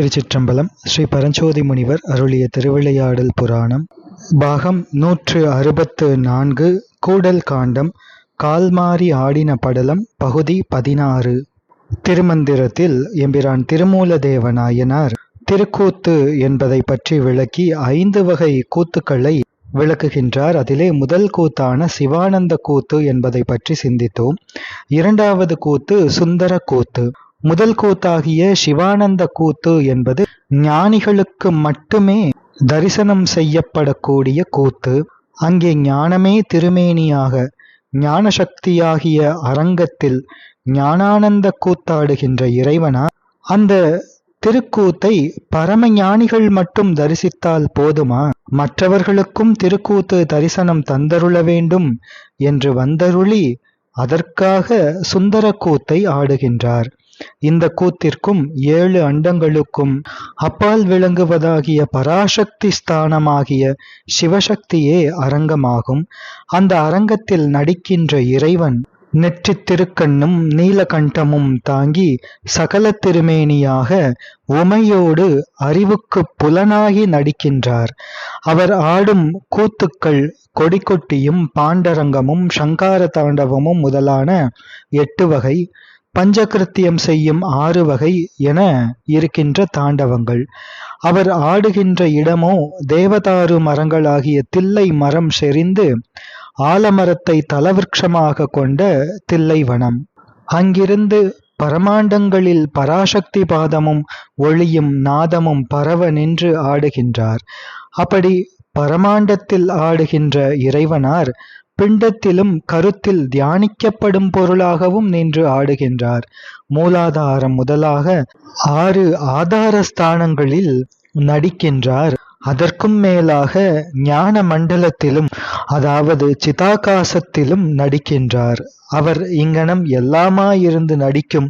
திருச்சிற்றம்பலம் ஸ்ரீ பரஞ்சோதி முனிவர் அருளிய திருவிளையாடல் புராணம். பாகம் நூற்று அறுபத்து நான்கு கூடல் காண்டம் கால்மாறி ஆடின படலம் பகுதி பதினாறு. திருமந்திரத்தில் எம்பிரான் திருமூலதேவ நாயனார் திருக்கூத்து என்பதை பற்றி விளக்கி ஐந்து வகை கூத்துக்களை விளக்குகின்றார். அதிலே முதல் கூத்தான சிவானந்த கூத்து என்பதை பற்றி சிந்தித்தோம். இரண்டாவது கூத்து சுந்தர கூத்து. முதல் கூத்தாகிய சிவானந்த கூத்து என்பது ஞானிகளுக்கு மட்டுமே தரிசனம் செய்யப்படக்கூடிய கூத்து. அங்கே ஞானமே திருமேனியாக ஞான சக்தியாகிய அரங்கத்தில் ஞானானந்த கூத்தாடுகின்ற இறைவனா அந்த திருக்கூத்தை பரம ஞானிகள் மட்டும் தரிசித்தால் போதுமா? மற்றவர்களுக்கும் திருக்கூத்து தரிசனம் தந்தருள வேண்டும் என்று வந்தருளி அதற்காக சுந்தர கூத்தை ஆடுகின்றார். இந்த கூத்திற்கும் ஏழு அண்டங்களுக்கும் அப்பால் விளங்குவதாகிய பராசக்தி ஸ்தானமாகிய சிவசக்தியே அரங்கமாகும். அந்த அரங்கத்தில் நடிக்கின்ற இறைவன் நெற்றி திருக்கண்ணும் நீலகண்டமும் தாங்கி சகல திருமேனியாக உமையோடு அறிவுக்கு புலனாகி நடிக்கின்றார். அவர் ஆடும் கூத்துக்கள் கொடிக்கொட்டியும் பாண்டரங்கமும் சங்கார தாண்டவமும் முதலான எட்டு வகை. பஞ்சகிருத்தியம் செய்யும் ஆறு வகை என இருக்கின்ற தாண்டவங்கள். அவர் ஆடுகின்ற இடமோ தேவதாரு மரங்களாகிய தில்லை மரம் செறிந்து ஆலமரத்தை தலவிருட்சமாக கொண்ட தில்லை வனம் அங்கிருந்து பரமாண்டங்களில் பராசக்தி பாதமும் ஒளியும் நாதமும் பரவ நின்று ஆடுகின்றார். அப்படி பரமாண்டத்தில் ஆடுகின்ற இறைவனார் பிண்டத்திலும் கருத்தில் தியானிக்கப்படும் பொருளாகவும் நின்று ஆடுகின்றார். மூலாதாரம் முதலாக ஆறு ஆதார ஸ்தானங்களில் நடிக்கின்றார். அதற்கும் மேலாக ஞான மண்டலத்திலும் அதாவது சிதாகாசத்திலும் நடிக்கின்றார். அவர் இங்கனம் எல்லாமாயிருந்து நடிக்கும்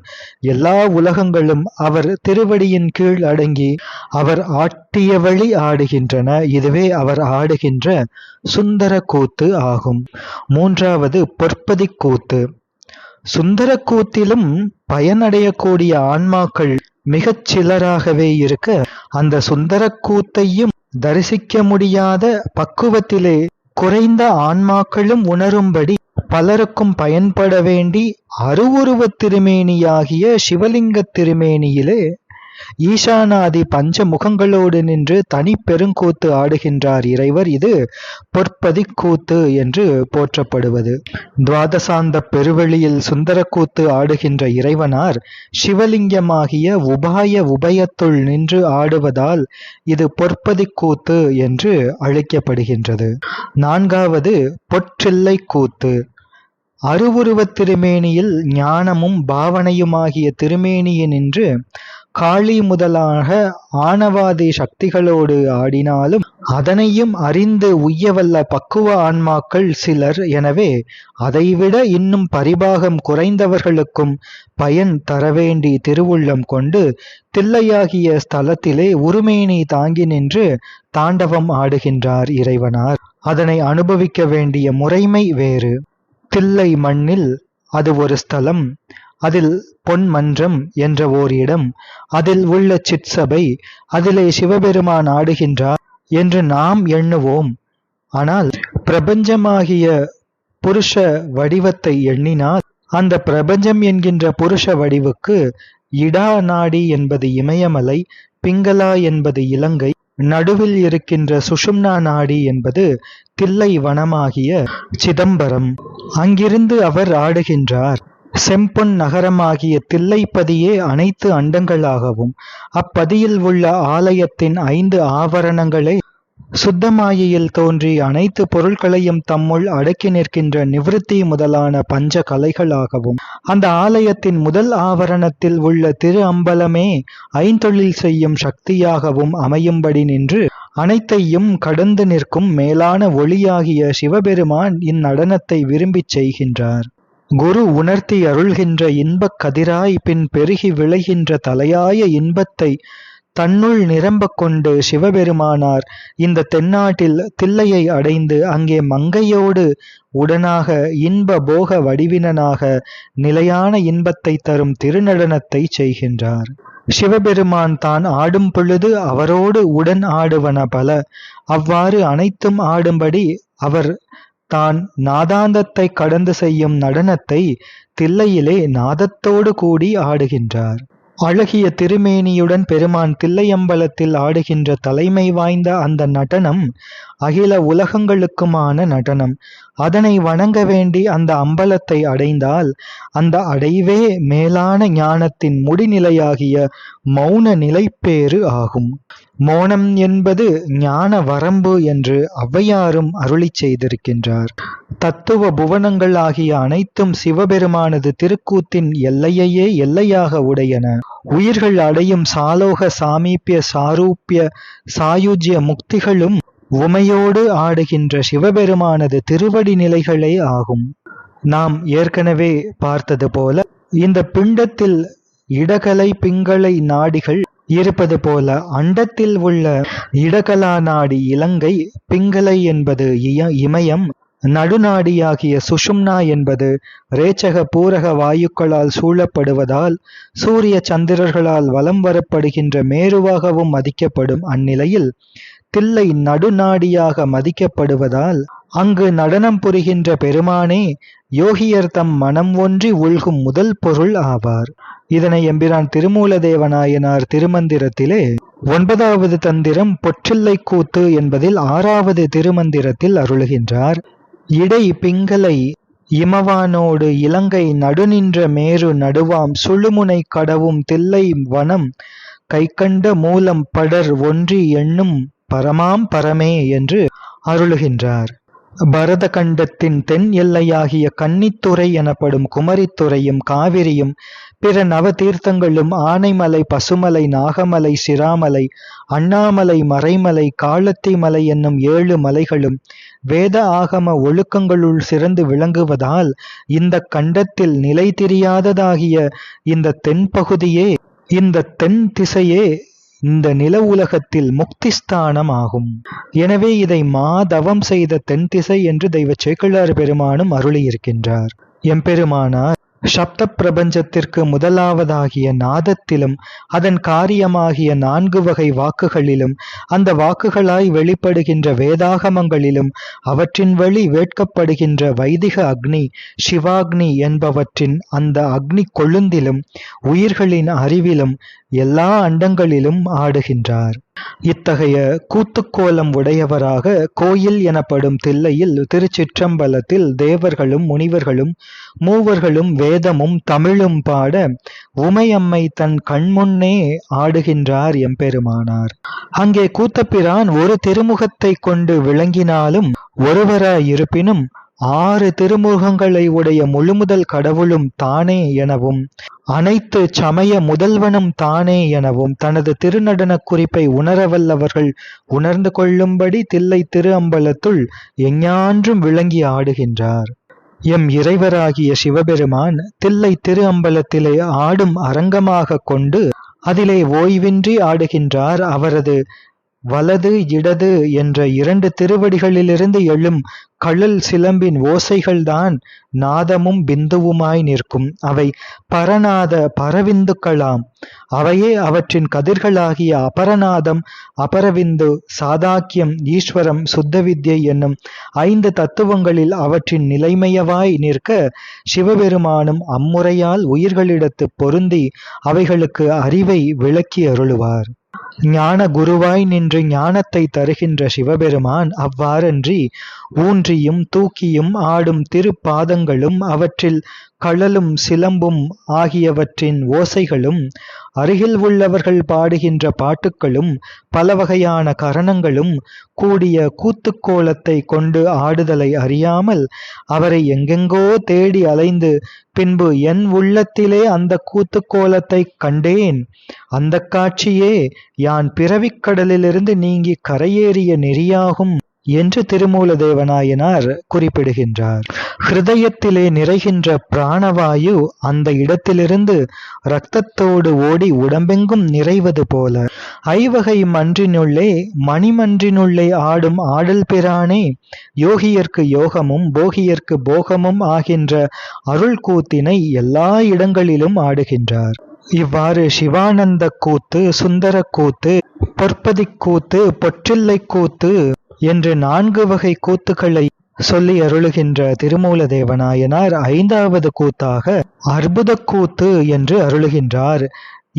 எல்லா உலகங்களும் அவர் திருவடியின் கீழ் அடங்கி அவர் ஆட்டிய வழி ஆடுகின்றன. இதுவே அவர் ஆடுகின்ற சுந்தர கூத்து ஆகும். மூன்றாவது பொற்பதி கூத்து. சுந்தர கூத்திலும் பயனடையக்கூடிய ஆன்மாக்கள் மிகச் சிலராகவே இருக்க அந்த சுந்தர கூத்தையும் தரிசிக்க முடியாத பக்குவத்திலே குறைந்த ஆன்மாக்களும் உணரும்படி பலருக்கும் பயன்பட வேண்டி அருவுருவத் திருமேனியாகிய சிவலிங்கத் திருமேனியிலே ஈசானாதி பஞ்ச முகங்களோடு நின்று தனி பெருங்கூத்து ஆடுகின்றார் இறைவர். இது பொற்பதி கூத்து என்று போற்றப்படுவது. துவாதசாந்த பெருவெளியில் சுந்தரக்கூத்து ஆடுகின்ற இறைவனார் சிவலிங்கமாகிய உபாய உபயத்துள் நின்று ஆடுவதால் இது பொற்பதி கூத்து என்று அழைக்கப்படுகின்றது. நான்காவது பொற்றில்லை கூத்து அருவுருவத் திருமேனியில் ஞானமும் பாவனையுமாகிய திருமேனியினின்று காளி முதலாக ஆணவாதி சக்திகளோடு ஆடினாலும் அதனையும் அறிந்து உய்யவல்ல பக்குவ ஆன்மாக்கள் சிலர். எனவே அதைவிட இன்னும் பரிபாகம் குறைந்தவர்களுக்கும் பயன் தரவேண்டி திருவுள்ளம் கொண்டு தில்லையாகிய ஸ்தலத்திலே உருமேனி தாங்கி நின்று தாண்டவம் ஆடுகின்றார் இறைவனார். அதனை அனுபவிக்க வேண்டிய முறைமை வேறு. தில்லை மண்ணில் அது ஒரு ஸ்தலம். அதில் பொன்மன்றம் என்ற ஓர் இடம் அதில் உள்ள சிற்சபை அதிலே சிவபெருமான் ஆடுகின்றார் என்று நாம் எண்ணுவோம். ஆனால் பிரபஞ்சமாகிய புருஷ வடிவத்தை எண்ணினால் அந்த பிரபஞ்சம் என்கின்ற புருஷ வடிவுக்கு இடா நாடி என்பது இமயமலை பிங்களா என்பது இலங்கை நடுவில் இருக்கின்ற சுஷும்னா நாடி என்பது தில்லை வனமாகிய சிதம்பரம். அங்கிருந்து அவர் ஆடுகின்றார். செம்பொன் நகரமாகிய தில்லைப்பதியே அனைத்து அண்டங்களாகவும் அப்பதியில் உள்ள ஆலயத்தின் ஐந்து ஆவரணங்களே சுத்தமாயியில் தோன்றி அனைத்து பொருட்களையும் தம்முள் அடக்கி நிற்கின்ற நிவிருத்தி முதலான பஞ்ச கலைகளாகவும் அந்த ஆலயத்தின் முதல் ஆவரணத்தில் உள்ள திரு அம்பலமே ஐந்தொழில் செய்யும் சக்தியாகவும் அமையும்படி நின்று அனைத்தையும் கடந்து நிற்கும் மேலான ஒளியாகிய சிவபெருமான் இந்நடனத்தை விரும்பிச் செய்கின்றார். குரு உணர்த்தி அருள்கின்ற இன்பக் கதிராய் பின் பெருகி விளைகின்ற தலையாய இன்பத்தை தன்னுள் நிரம்பக் கொண்டு சிவபெருமானார் இந்த தென்னாட்டில் தில்லையை அடைந்து அங்கே மங்கையோடு உடனாக இன்ப போக வடிவினனாக நிலையான இன்பத்தை தரும் திருநடனத்தை செய்கின்றார். சிவபெருமான் தான் ஆடும் பொழுது அவரோடு உடன் ஆடுவன பல. அவ்வாறு அனைத்தும் ஆடும்படி அவர் தான் நாதாந்தத்தை கடந்து செய்யும் நடனத்தை தில்லையிலே நாதத்தோடு கூடி ஆடுகின்றார். அழகிய திருமேனியுடன் பெருமான் தில்லையம்பலத்தில் ஆடுகின்ற தலைமை வாய்ந்த அந்த நடனம் அகில உலகங்களுக்குமான நடனம். அதனை வணங்க வேண்டி அந்த அம்பலத்தை அடைந்தால் அந்த அடைவே மேலான ஞானத்தின் முடிநிலையாகிய மௌன நிலைப்பேறு ஆகும். மௌனம் என்பது ஞான வரம்பு என்று ஔவையாரும் அருளிச் செய்திருக்கின்றார். தத்துவ புவனங்கள் ஆகிய அனைத்தும் சிவபெருமானது திருக்கூத்தின் எல்லையையே எல்லையாக உடையன. உயிர்கள் அடையும் சாலோக சாமீப்பிய சாரூப்பிய சாயுஜ்ய முக்திகளும் உமையோடு ஆடுகின்ற சிவபெருமானது திருவடி நிலைகளே ஆகும். நாம் ஏற்கனவே பார்த்தது போல இந்த பிண்டத்தில் இடகலை பிங்களை நாடிகள் இருப்பது போல அண்டத்தில் உள்ள இடகலா நாடி இலங்கை பிங்களை என்பது இய- இமயம் நடுநாடியாகிய சுஷும்னா என்பது ரேச்சக பூரக வாயுக்களால் சூழப்படுவதால் சூரிய சந்திரர்களால் வலம் வரப்படுகின்ற மேருவாகவும் மதிக்கப்படும் அந்நிலையில் தில்லை நடுநாடியாக மதிக்கப்படுவதால் அங்கு நடனம் புரிகின்ற பெருமானே யோகியர் தம் மனம் ஒன்றி உள்கும் முதல் பொருள் ஆவார். இதனை எம்பிரான் திருமூலதேவநாயனார் திருமந்திரத்திலே ஒன்பதாவது தந்திரம் பொற்றில்லை கூத்து என்பதில் ஆறாவது திருமந்திரத்தில் அருளுகின்றார். இடை பிங்களை இமவானோடு இலங்கை நடுநின்ற மேரு நடுவாம் சுழுமுனை கடவும் தில்லை வனம் கைக்கண்ட மூலம் படர் ஒன்றி எண்ணும் பரமாம் பரமே என்று அருளுகின்றார். பரத கண்டத்தின் தென் எல்லையாகிய கன்னித்துறை எனப்படும் குமரித்துறையும் காவிரியும் பிற நவ தீர்த்தங்களும் ஆனைமலை பசுமலை நாகமலை சிராமலை அண்ணாமலை மறைமலை காளத்தி மலை என்னும் ஏழு மலைகளும் வேத ஆகம ஒழுக்கங்களுள் சிறந்து விளங்குவதால் இந்த கண்டத்தில் நிலை தெரியாததாகிய இந்த தென்பகுதியே இந்த தென் திசையே இந்த நில உலகத்தில் முக்திஸ்தானம் ஆகும். எனவே இதை மாதவம் செய்த தென் திசை என்று தெய்வ சேக்கிழார் பெருமானும் அருளியிருக்கின்றார். எம்பெருமானார் சப்த பிரபஞ்சத்திற்கு முதலாவதாகிய நாதத்திலும் அதன் காரியமாகிய நான்கு வகை வாக்குகளிலும் அந்த வாக்குகளாய் வெளிப்படுகின்ற வேதாகமங்களிலும் அவற்றின் வழி வேட்கப்படுகின்ற வைதிக அக்னி சிவாக்னி என்பவற்றின் அந்த அக்னி கொழுந்திலும் உயிர்களின் அறிவிலும் எல்லா அண்டங்களிலும் ஆடுகின்றார். இத்தகைய கூத்துக்கோலம் உடையவராக கோயில் எனப்படும் தில்லையில் திருச்சிற்றம்பலத்தில் தேவர்களும் முனிவர்களும் மூவர்களும் வேதமும் தமிழும் பாட உமையம்மை தன் கண்முன்னே ஆடுகின்றார் எம்பெருமானார். அங்கே கூத்தப்பிரான் ஒரு திருமுகத்தை கொண்டு விளங்கினாலும் ஒருவராயிருப்பினும் ஆறு திருமுகங்களை உடைய முழுமுதல் கடவுளும் தானே எனவும் அனைத்து சமய முதல்வனும் தானே எனவும் தனது திருநடன குறிப்பை உணரவல்லவர்கள் உணர்ந்து கொள்ளும்படி தில்லை திரு அம்பலத்துள் எஞ்ஞான்றும் விளங்கி ஆடுகின்றார். எம் இறைவராகிய சிவபெருமான் தில்லை திரு அம்பலத்திலே ஆடும் அரங்கமாக கொண்டு அதிலே ஓய்வின்றி ஆடுகின்றார் அவரது வலது இடது என்ற இரண்டு திருவடிகளிலிருந்து எழும் கழல் சிலம்பின் ஓசைகள்தான் நாதமும் பிந்துவுமாய் நிற்கும். அவை பரநாத பரவிந்துக்களாம். அவையே அவற்றின் கதிர்களாகிய அபரநாதம் அபரவிந்து சாதாக்கியம் ஈஸ்வரம் சுத்தவித்யை என்னும் ஐந்து தத்துவங்களில் அவற்றின் நிலைமையவாய் நிற்க சிவபெருமானும் அம்முறையால் உயிர்களிடத்து பொருந்தி அவைகளுக்கு அறிவை விளக்கி அருளுவார் ஞான குருவாய் நின்று ஞானத்தை தருகின்ற சிவபெருமான் அவ்வாறன்றி ஊன்றியும் தூக்கியும் ஆடும் திருப்பாதங்களும் அவற்றில் கழலும் சிலம்பும் ஆகியவற்றின் ஓசைகளும் அருகில் உள்ளவர்கள் பாடுகின்ற பாட்டுக்களும் பல வகையான கரணங்களும் கூடிய கூத்துக்கோலத்தை கொண்டு ஆடுதலை அறியாமல் அவரை எங்கெங்கோ தேடி அலைந்து பின்பு என் உள்ளத்திலே அந்த கூத்துக்கோலத்தை கண்டேன். அந்த காட்சியே யான் பிறவிக் கடலிலிருந்து நீங்கி கரையேறிய நெறியாகும். என்று திருமூலதேவநாயனார் குறிப்பிடுகின்றார். ஹிருதயத்திலே நிறைகின்ற பிராணவாயு அந்த இடத்திலிருந்து இரத்தத்தோடு ஓடி உடம்பெங்கும் நிறைவது போல. ஐவகை மன்றினுள்ளே மணிமன்றினுள்ளே ஆடும் ஆடல் பிரானே யோகியர்க்கு யோகமும் போகியர்க்கு போகமும் ஆகின்ற அருள் கூத்தினை எல்லா இடங்களிலும் ஆடுகின்றார். இவ்வாறு சிவானந்த கூத்து சுந்தர கூத்து பொற்பதி கூத்து பொற்றில்லைக் கூத்து என்று நான்கு வகை கூத்துக்களை சொல்லி அருளுகின்ற திருமூல தேவநாயனார் ஐந்தாவது கூத்தாக அற்புதக் கூத்து என்று அருளுகின்றார்.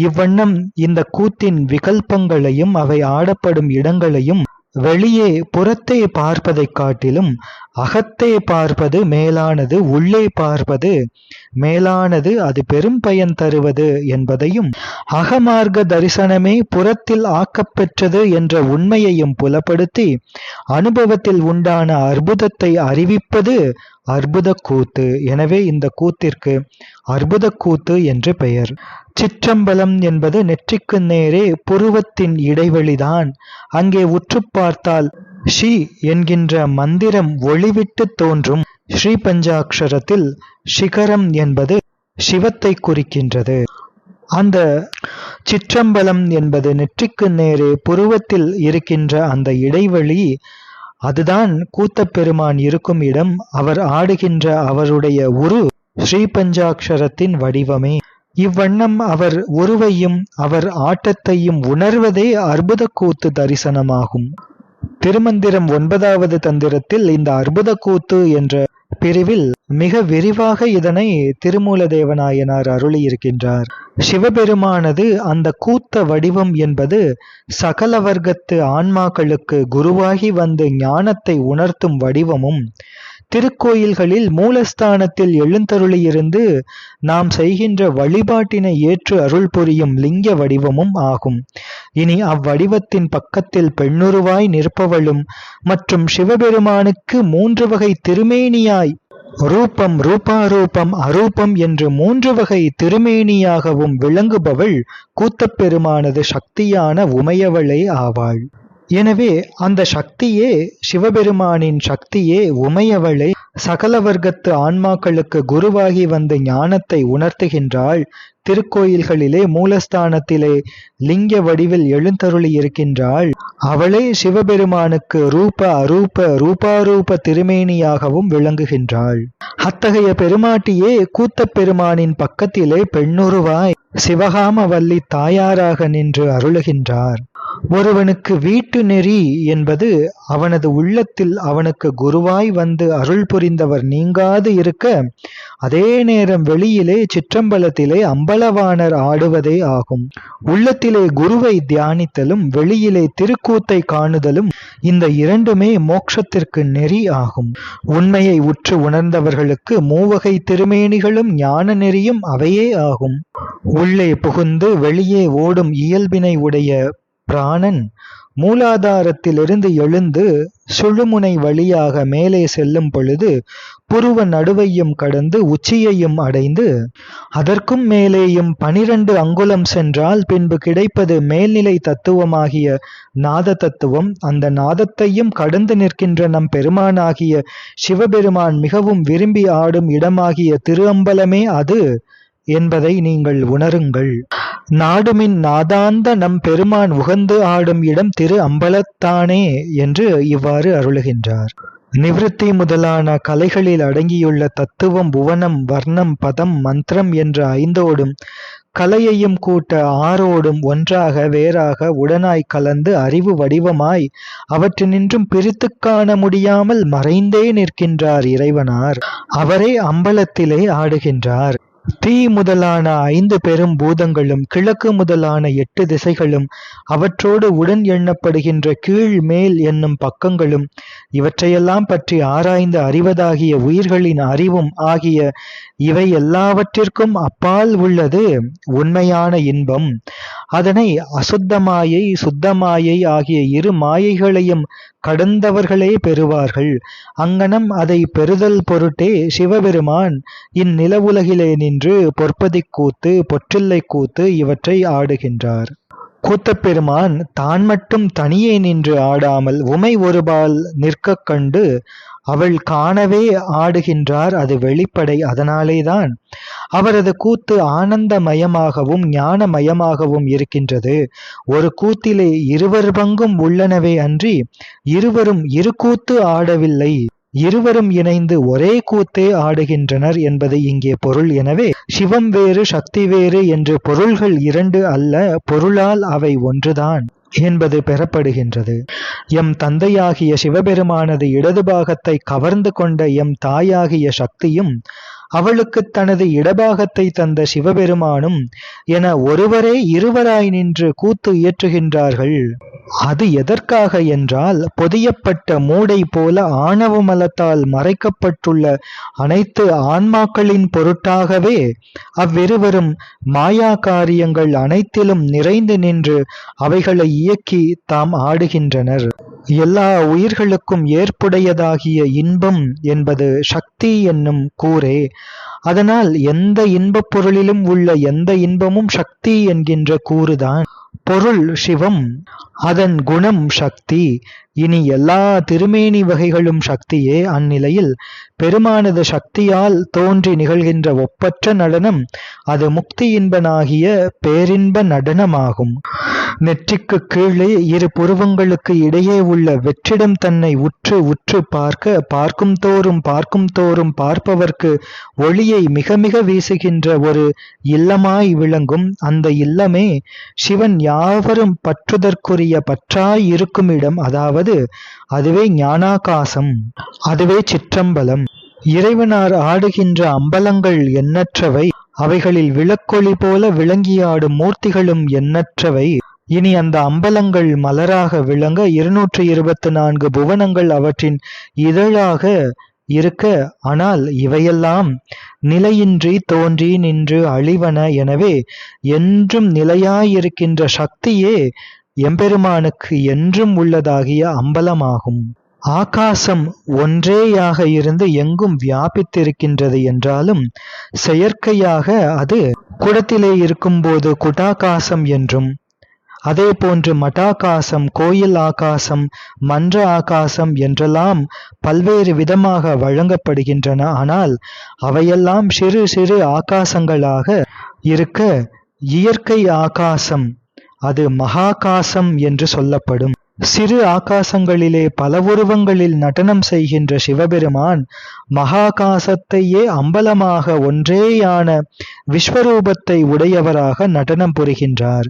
இவ்வண்ணம் இந்த கூத்தின் விகல்பங்களையும் அவை ஆடப்படும் இடங்களையும் வெளியே புறத்தே பார்ப்பதைக் காட்டிலும் அகத்தே பார்ப்பது மேலானது உள்ளே பார்ப்பது மேலானது அது பெரும் பயன் தருவது என்பதையும் அகமார்க்க தரிசனமே புறத்தில் ஆக்கப்பெற்றது என்ற உண்மையையும் புலப்படுத்தி அனுபவத்தில் உண்டான அற்புதத்தை அறிவிப்பது அற்புத கூத்து எனவே இந்த கூத்திற்கு அற்புத கூத்து என்று பெயர். சிற்றம்பலம் என்பது நெற்றிக்கு நேரே புருவத்தின் இடைவெளிதான். அங்கே உற்று பார்த்தால் ஷி என்கின்ற மந்திரம் ஒளிவிட்டு தோன்றும் ஸ்ரீ பஞ்சாட்சரத்தில் சிகரம் என்பது சிவத்தை குறிக்கின்றது. அந்த சிற்றம்பலம் என்பது நெற்றிக்கு நேரே புருவத்தில் இருக்கின்ற அந்த இடைவெளி அதுதான் கூத்தப்பெருமான் இருக்கும் இடம் அவர் ஆடுகின்ற அவருடைய உரு ஸ்ரீ பஞ்சாட்சரத்தின் வடிவமே. இவ்வண்ணம் அவர் உருவையும் அவர் ஆட்டத்தையும் உணர்வதே அற்புத கூத்து தரிசனமாகும். திருமந்திரம் ஒன்பதாவது தந்திரத்தில் இந்த அற்புத கூத்து என்ற பிரிவில் மிக விரிவாக இதனை திருமூலதேவநாயனார் அருளியிருக்கின்றார். சிவபெருமானது அந்த கூத்த வடிவம் என்பது சகல வர்க்கத்து ஆன்மாக்களுக்கு குருவாகி வந்து ஞானத்தை உணர்த்தும் வடிவமும் திருக்கோயில்களில் மூலஸ்தானத்தில் எழுந்தருளியிருந்து நாம் செய்கின்ற வழிபாட்டினை ஏற்று அருள் புரியும் லிங்க வடிவமும் ஆகும். இனி அவ்வடிவத்தின் பக்கத்தில் பெண்ணுருவாய் நிற்பவளும் மற்றும் சிவபெருமானுக்கு மூன்று வகை திருமேனியாய் ரூபம் ரூபாரூபம் அரூபம் என்று மூன்று வகை திருமேனியாகவும் விளங்குபவள் கூத்தப்பெருமானது சக்தியான உமையவளே ஆவாள். எனவே அந்த சக்தியே சிவபெருமானின் சக்தியே உமையவளை சகல வர்க்கத்து ஆன்மாக்களுக்கு குருவாகி வந்த ஞானத்தை உணர்த்துகின்றாள். திருக்கோயில்களிலே மூலஸ்தானத்திலே லிங்க வடிவில் எழுந்தருளி இருக்கின்றாள். அவளே சிவபெருமானுக்கு ரூப அரூப ரூபாரூப திருமேனியாகவும் விளங்குகின்றாள். அத்தகைய பெருமாட்டியே கூத்தப் பெருமானின் பக்கத்திலே பெண்ணுருவாய். சிவகாமவல்லி தாயாராக நின்று அருளுகின்றார். ஒருவனுக்கு வீட்டு நெறி என்பது அவனது உள்ளத்தில் அவனுக்கு குருவாய் வந்து அருள் புரிந்தவர் நீங்காது இருக்க அதே நேரம் வெளியிலே சிற்றம்பலத்திலே அம்பலவாணர் ஆடுவதே ஆகும். உள்ளத்திலே குருவை தியானித்தலும் வெளியிலே திருக்கூத்தை காணுதலும் இந்த இரண்டுமே மோட்சத்திற்கு நெறி ஆகும். உண்மையை உற்று உணர்ந்தவர்களுக்கு மூவகை திருமேனிகளும் ஞான நெறியும் அவையே ஆகும். உள்ளே புகுந்து வெளியே ஓடும் இயல்பினை உடைய பிராணன் மூலாதாரத்திலிருந்து எழுந்து சுழுமுனை வழியாக மேலே செல்லும் பொழுது புருவ நடுவையும் கடந்து உச்சியையும் அடைந்து அதற்கும் மேலேயும் பனிரண்டு அங்குலம் சென்றால் பின்பு கிடைப்பது மேல்நிலை தத்துவமாகிய நாத தத்துவம் அந்த நாதத்தையும் கடந்து நிற்கின்ற நம் பெருமானாகிய சிவபெருமான் மிகவும் விரும்பி ஆடும் இடமாகிய திருஅம்பலமே அது என்பதை நீங்கள் உணருங்கள். நாடுமின் நாதாந்த நம் பெருமான் உகந்து ஆடும் இடம் திரு அம்பலத்தானே என்று இவ்வாறு அருளுகின்றார். நிவிருத்தி முதலான கலைகளில் அடங்கியுள்ள தத்துவம் புவனம் வர்ணம் பதம் மந்திரம் என்ற ஐந்தோடும் கலையையும் கூட்ட ஆரோடும் ஒன்றாக வேறாக உடனாய் கலந்து அறிவு வடிவமாய் அவற்றினின்றும் பிரித்து காண முடியாமல் மறைந்தே நிற்கின்றார் இறைவனார். அவரே அம்பலத்திலே ஆடுகின்றார். தீ முதலான ஐந்து பெரும் பூதங்களும் கிழக்கு முதலான எட்டு திசைகளும் அவற்றோடு உடன் எண்ணப்படுகின்ற கீழ் மேல் என்னும் பக்கங்களும் இவற்றையெல்லாம் பற்றி ஆராய்ந்து அறிவதாகிய உயிர்களின் அறிவும் ஆகிய இவை எல்லாவற்றிற்கும் அப்பால் உள்ளது உண்மையான இன்பம். அதனை அசுத்தமாயை சுத்தமாயை ஆகிய இரு மாயைகளையும் கடந்தவர்களே பெறுவார்கள். அங்கனம் அதை பெறுதல் பொருட்டே சிவபெருமான் இந்நிலவுலகிலே நின்று பொற்பதி கூத்து பொற்றில்லை கூத்து இவற்றை ஆடுகின்றார். கூத்தப்பெருமான் தான் மட்டும் தனியே நின்று ஆடாமல் உமை ஒருபால் நிற்கக் கண்டு அவள் காணவே ஆடுகின்றார் அது வெளிப்படை அதனாலேதான். அவரது கூத்து ஆனந்தமயமாகவும் ஞானமயமாகவும் இருக்கின்றது. ஒரு கூத்திலே இருவர் பங்கும் உள்ளனவே அன்றி இருவரும் இரு கூத்து ஆடவில்லை. இருவரும் இணைந்து ஒரே கூத்தே ஆடுகின்றனர் என்பது இங்கே பொருள். எனவே சிவம் வேறு சக்தி வேறு என்று பொருள்கள் இரண்டு அல்ல பொருளால் அவை ஒன்றுதான் என்பது பெறப்படுகின்றது. எம் தந்தையாகிய சிவபெருமானது இடது பாகத்தை கவர்ந்து கொண்ட எம் தாயாகிய சக்தியும் அவளுக்குத் தனது இடபாகத்தை தந்த சிவபெருமானும் என ஒருவரே இருவராய் நின்று கூத்து இயற்றுகின்றார்கள். அது எதற்காக என்றால் பொதியப்பட்ட மூடை போல ஆணவ மலத்தால் மறைக்கப்பட்டுள்ள அனைத்து ஆன்மாக்களின் பொருட்டாகவே அவ்விருவரும் மாயா காரியங்கள் அனைத்திலும் நிறைந்து நின்று அவைகளை இயக்கி தாம் ஆடுகின்றனர். எல்லா உயிர்களுக்கும் ஏற்புடையதாகிய இன்பம் என்பது சக்தி என்னும் கூரே அதனால் எந்த இன்பப் பொருளிலும் உள்ள எந்த இன்பமும் சக்தி என்கின்ற கூறுதான். பொருள் சிவம் அதன் குணம் சக்தி. இனி எல்லா திருமேனி வகைகளும் சக்தியே அந்நிலையில். பெருமானது சக்தியால் தோன்றி நிகழ்கின்ற ஒப்பற்ற நடனம் அது முக்தி இன்பனாகிய பேரின்ப நடனமாகும். நெற்றிக்கு கீழே இரு புருவங்களுக்கு இடையே உள்ள வெற்றிடம் தன்னை உற்று உற்று பார்க்க பார்க்கும் தோறும் பார்க்கும் தோறும் பார்ப்பவர்க்கு ஒளியை மிக மிக வீசுகின்ற ஒரு இல்லமாய் விளங்கும் அந்த இல்லமே சிவன் யாவரும் பற்றுதற்குரிய பற்றாய் இருக்கும் இடம் அதாவது அதுவே ஞானாகாசம் அதுவே சிற்றம்பலம். இறைவனார் ஆடுகின்ற அம்பலங்கள் எண்ணற்றவை அவைகளில் விளக்கொளி போல விளங்கியாடும் மூர்த்திகளும் எண்ணற்றவை. இனி அந்த அம்பலங்கள் மலராக விளங்க இருநூற்றி இருபத்தி நான்கு புவனங்கள் அவற்றின் இதழாக இருக்க ஆனால் இவையெல்லாம் நிலையின்றி தோன்றி நின்று அழிவன எனவே என்றும் நிலையாயிருக்கின்ற சக்தியே எம்பெருமானுக்கு என்றும் உள்ளதாகிய அம்பலமாகும். ஆகாசம் ஒன்றேயாக இருந்து எங்கும் வியாபித்திருக்கின்றது என்றாலும் செயற்கையாக அது குடத்திலே இருக்கும்போது குடாகாசம் என்றும் அதே போன்று மடாகாசம் கோயில் ஆகாசம் மன்ற ஆகாசம் என்றெல்லாம் பல்வேறு விதமாக வழங்கப்படுகின்றன. ஆனால் அவையெல்லாம் சிறு சிறு ஆகாசங்களாக இருக்க இயற்கை ஆகாசம் அது மகாகாசம் என்று சொல்லப்படும். சிறு ஆகாசங்களிலே பல உருவங்களில் நடனம் செய்கின்ற சிவபெருமான் மகாகாசத்தையே அம்பலமாக ஒன்றேயான விஸ்வரூபத்தை உடையவராக நடனம் புரிகின்றார்.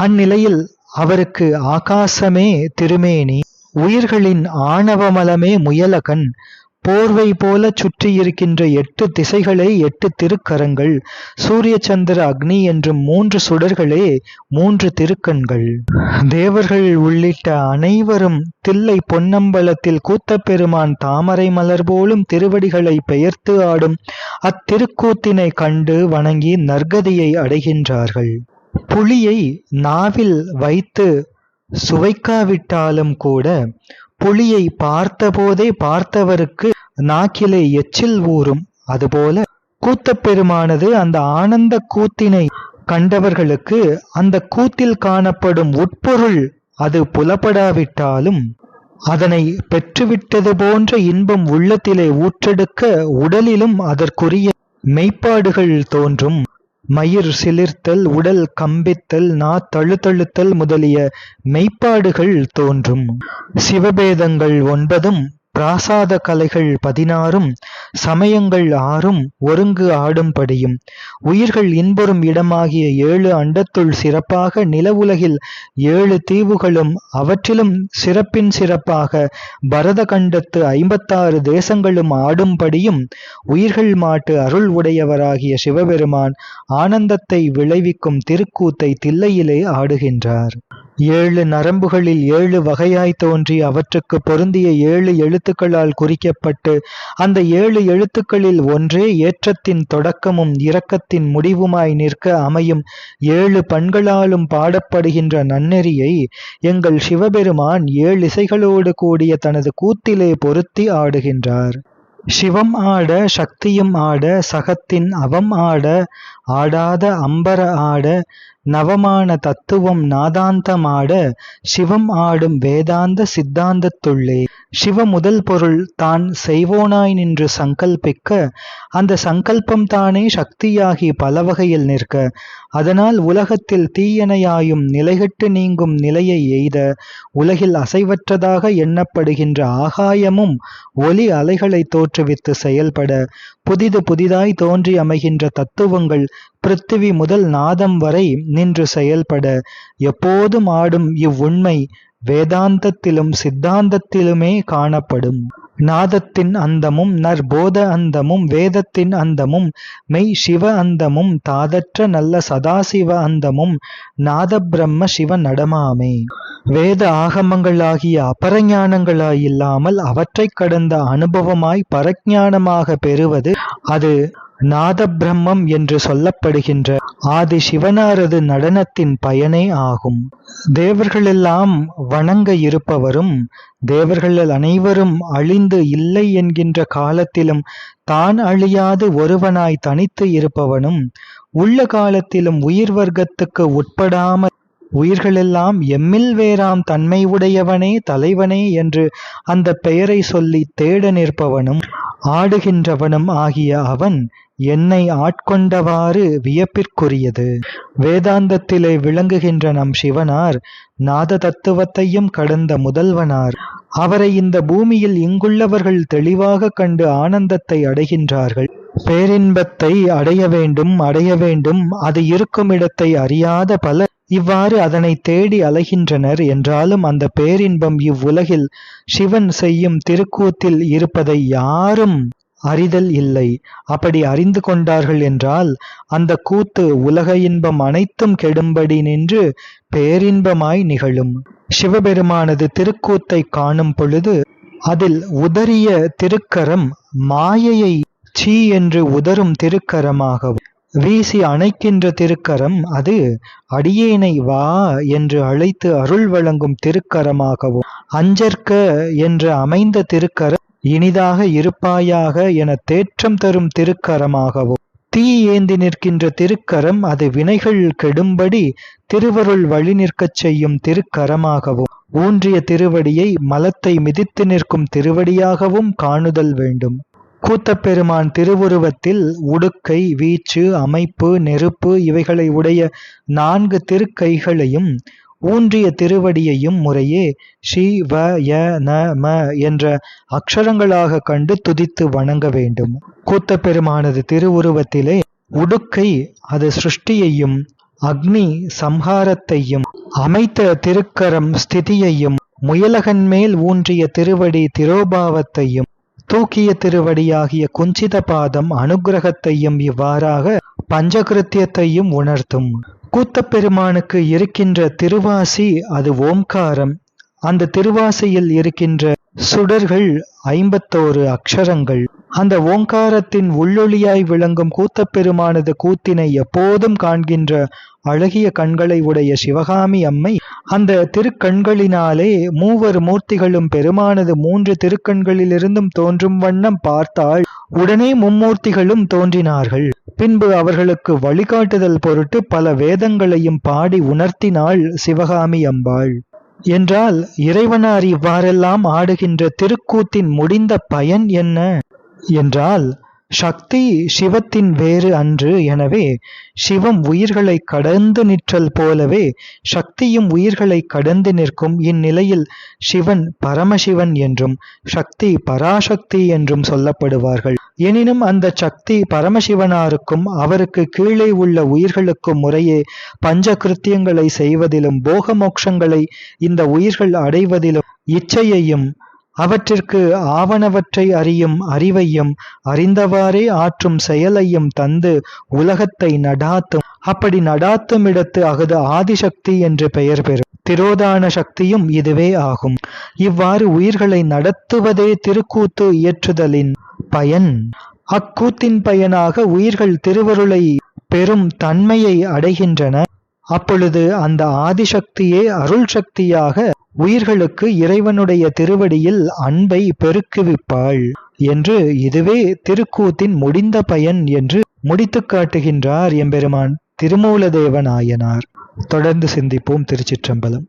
அந்நிலையில் அவருக்கு ஆகாசமே திருமேனி உயிர்களின் ஆணவமலமே முயலகன் போர்வை போல சுற்றியிருக்கின்ற எட்டு திசைகளே எட்டு திருக்கரங்கள் சூரிய சந்திர அக்னி என்றும் மூன்று சுடர்களே மூன்று திருக்கண்கள். தேவர்கள் உள்ளிட்ட அனைவரும் தில்லை பொன்னம்பலத்தில் கூத்தப்பெருமான் தாமரை மலர் போலும் திருவடிகளை பெயர்த்து ஆடும் அத்திருக்கூத்தினை கண்டு வணங்கி நற்கதியை அடைகின்றார்கள். புலியை நாவில் வைத்து சுவைக்காவிட்டாலும் கூட புலியை பார்த்தபோதே பார்த்தவருக்கு நாக்கிலே எச்சில் ஊறும். அதுபோல கூத்தப்பெருமானது அந்த ஆனந்த கூத்தினை கண்டவர்களுக்கு அந்த கூத்தில் காணப்படும் உட்பொருள் அது புலப்படாவிட்டாலும் அதனை பெற்றுவிட்டது போன்ற இன்பம் உள்ளத்திலே ஊற்றெடுக்க உடலிலும் அதற்குரிய மெய்ப்பாடுகள் தோன்றும். மயிர் சிலிர்த்தல் உடல் கம்பித்தல் நா தழுத்தழுத்தல் முதலிய மெய்ப்பாடுகள் தோன்றும். சிவபேதங்கள் ஒன்பதும் பிராசாத கலைகள் பதினாறும் சமயங்கள் ஆறும் ஒருங்கு ஆடும்படியும். உயிர்கள் இன்புறும் இடமாகிய ஏழு அண்டத்துள் சிறப்பாக நில உலகில் ஏழு தீவுகளும் அவற்றிலும் சிறப்பின் சிறப்பாக பரத கண்டத்து ஐம்பத்தாறு தேசங்களும் ஆடும்படியும் உயிர்கள் மாட்டு அருள் உடையவராகிய சிவபெருமான் ஆனந்தத்தை விளைவிக்கும் திருக்கூத்தை தில்லையிலே ஆடுகின்றார். ஏழு நரம்புகளில் ஏழு வகையாய் தோன்றி அவற்றுக்கு பொருந்திய ஏழு எழுத்துக்களால் குறிக்கப்பட்டு அந்த ஏழு எழுத்துக்களில் ஒன்றே ஏற்றத்தின் தொடக்கமும் இரக்கத்தின் முடிவுமாய் நிற்க அமையும் ஏழு பண்களாலும் பாடப்படுகின்ற நன்னெறியை எங்கள் சிவபெருமான் ஏழு இசைகளோடு கூடிய தனது கூத்திலே பொருத்தி ஆடுகின்றார். சிவம் ஆட சக்தியும் ஆட சகத்தின் அவம் ஆட ஆடாத அம்பர ஆட நவமான தத்துவம் நாதாந்தமாட சிவம் ஆடும் வேதாந்த சித்தாந்தத்துள்ளே. சிவ முதல் பொருள் தான் செய்வோனாய் நின்று சங்கல்பிக்க அந்த சங்கல்பம் தானே சக்தியாகி பல வகையில் நிற்க. அதனால் உலகத்தில் தீயனையாயும் நிலைகட்டு நீங்கும் நிலையை எய்த உலகில் அசைவற்றதாக எண்ணப்படுகின்ற ஆகாயமும் ஒலி அலைகளை தோற்றுவித்து செயல்பட புதிது புதிதாய் தோன்றி அமைகின்ற தத்துவங்கள் பிருத்திவி முதல் நாதம் வரை நின்று செயல்பட. எப்போதும் ஆடும் இவ்வுண்மை வேதாந்தத்திலும் சித்தாந்தத்திலுமே காணப்படும். நாதத்தின் அந்தமும் நற்போத அந்தமும் வேதத்தின் அந்தமும் மெய் சிவ அந்தமும் தாதற்ற நல்ல சதாசிவ அந்தமும் நாத பிரம்ம சிவ நடமாமே. வேத ஆகமங்களாகிய அபரஞானங்களாயில்லாமல் அவற்றைக் கடந்த அனுபவமாய் பரஞானமாக பெறுவது அது நாத பிரம்மம் என்று சொல்லப்படுகின்ற ஆதி சிவனாரது நடனத்தின் பயனே ஆகும். தேவர்களெல்லாம் வணங்க இருப்பவரும் தேவர்கள் அனைவரும் அழிந்து இல்லை என்கின்ற காலத்திலும் தான் அழியாது ஒருவனாய் தனித்து இருப்பவனும் உள்ள காலத்திலும் உயிர் வர்க்கத்துக்கு உட்படாமல் உயிர்களெல்லாம் எம்மில் வேறாம் தன்மை உடையவனே தலைவனே என்று அந்த பெயரை சொல்லி தேட நிற்பவனும் ஆடுகின்றவனும் ஆகிய அவன் என்னை ஆட்கொண்டவாறு வியப்பிற்குரியது. வேதாந்தத்திலே விளங்குகின்ற நம் சிவனார் நாத தத்துவத்தையும் கடந்த முதல்வனார். அவரை இந்த பூமியில் இங்குள்ளவர்கள் தெளிவாக கண்டு ஆனந்தத்தை அடைகின்றார்கள். பேரின்பத்தை அடைய வேண்டும் அடைய வேண்டும் அது இருக்கும் இடத்தை அறியாத பலர் இவ்வாறு அதனை தேடி அலைகின்றனர். என்றாலும் அந்த பேரின்பம் இவ்வுலகில் சிவன் செய்யும் திருக்கூத்தில் இருப்பதை யாரும் அறிதல் இல்லை. அப்படி அறிந்து கொண்டார்கள் என்றால் அந்த கூத்து உலக இன்பம் அனைத்தும் கெடும்படி நின்று பேரின்பமாய் நிகழும். சிவபெருமானது திருக்கூத்தை காணும் பொழுது அதில் உதறிய திருக்கரம் மாயையை சீ என்று உதரும் திருக்கரமாகவும் வீசி அணைக்கின்ற திருக்கரம் அது அடியேனை வா என்று அழைத்து அருள் வழங்கும் திருக்கரமாகவும். அஞ்சற்க என்று அமைந்த திருக்கரம் இனிதாக இருப்பாயாக என தேற்றம் தரும் திருக்கரமாகவும். தீ ஏந்தி நிற்கின்ற திருக்கரம் அது வினைகள் கெடும்படி திருவருள் வழி நிற்கச் செய்யும் திருக்கரமாகவும். ஊன்றிய திருவடியை மலத்தை மிதித்து நிற்கும் திருவடியாகவும் காணுதல் வேண்டும். கூத்தப்பெருமான் திருவுருவத்தில் உடுக்கை வீச்சு அமைப்பு நெருப்பு இவைகளை உடைய நான்கு திருக்கைகளையும் ஊன்றிய திருவடியையும் முறையே ஷி வ ய ந ம என்ற அக்ஷரங்களாக கண்டு துதித்து வணங்க வேண்டும். கூத்தப்பெருமானது திருவுருவத்திலே உடுக்கை அது சிருஷ்டியையும் அக்னி சம்ஹாரத்தையும் அமைத்த திருக்கரம் ஸ்திதியையும் முயலகன் மேல் ஊன்றிய திருவடி திரோபாவத்தையும் தூக்கிய திருவடியாகிய குஞ்சித பாதம் அனுகிரகத்தையும் இவ்வாறாக பஞ்சகிருத்தியத்தையும் உணர்த்தும். கூத்தப்பெருமானுக்கு இருக்கின்ற திருவாசி அது ஓம்காரம். அந்த திருவாசியில் இருக்கின்ற சுடர்கள் ஐம்பத்தோரு அக்ஷரங்கள். அந்த ஓங்காரத்தின் உள்ளொளியாய் விளங்கும் கூத்தப்பெருமானது கூத்தினை எப்போதும் காண்கின்ற அழகிய கண்களை உடைய சிவகாமி அம்மை அந்த திருக்கண்களினாலே மூவர் மூர்த்திகளும் பெருமானது மூன்று திருக்கண்களிலிருந்தும் தோன்றும் வண்ணம் பார்த்தால் உடனே மும்மூர்த்திகளும் தோன்றினார்கள். பின்பு அவர்களுக்கு வழிகாட்டுதல் பொருட்டு பல வேதங்களையும் பாடி உணர்த்தினாள் சிவகாமி அம்பாள். என்றால் இறைவனார் இவ்வாறெல்லாம் ஆடுகின்ற திருக்கூத்தின் முடிந்த பயன் என்ன? என்றால் சக்தி சிவத்தின் வேறு அன்று எனவே சிவம் உயிர்களை கடந்து நிற்றல் போலவே சக்தியும் உயிர்களை கடந்து நிற்கும் இந்நிலையில் சிவன் பரமசிவன் என்றும் சக்தி பராசக்தி என்றும் சொல்லப்படுவார்கள். எனினும் அந்த சக்தி பரமசிவனாருக்கும் அவருக்கு கீழே உள்ள உயிர்களுக்கும் முறையே பஞ்ச கிருத்தியங்களை செய்வதிலும் போக மோட்சங்களை இந்த உயிர்கள் அடைவதிலும் இச்சையையும் அவற்றிற்கு ஆவனவற்றை அறியும் அறிவையும் அறிந்தவாறே ஆற்றும் செயலையும் தந்து உலகத்தை நடாத்தும். அப்படி நடாத்தும் இடத்து அகது ஆதிசக்தி என்று பெயர் பெறும் திரோதான சக்தியும் இதுவே ஆகும். இவ்வாறு உயிர்களை நடத்துவதே திருக்கூத்து இயற்றுதலின் பயன். அக்கூத்தின் பயனாக உயிர்கள் திருவருளை பெரும் தன்மையை அடைகின்றன. அப்பொழுது அந்த ஆதிசக்தியே அருள் சக்தியாக உயிர்களுக்கு இறைவனுடைய திருவடியில் அன்பை பெருக்குவிப்பாள் என்று இதுவே திருக்கூத்தின் முடிந்த பயன் என்று முடித்து காட்டுகின்றார் எம்பெருமான் திருமூலதேவ நாயனார். தொடர்ந்து சிந்திப்போம் திருச்சிற்றம்பலம்.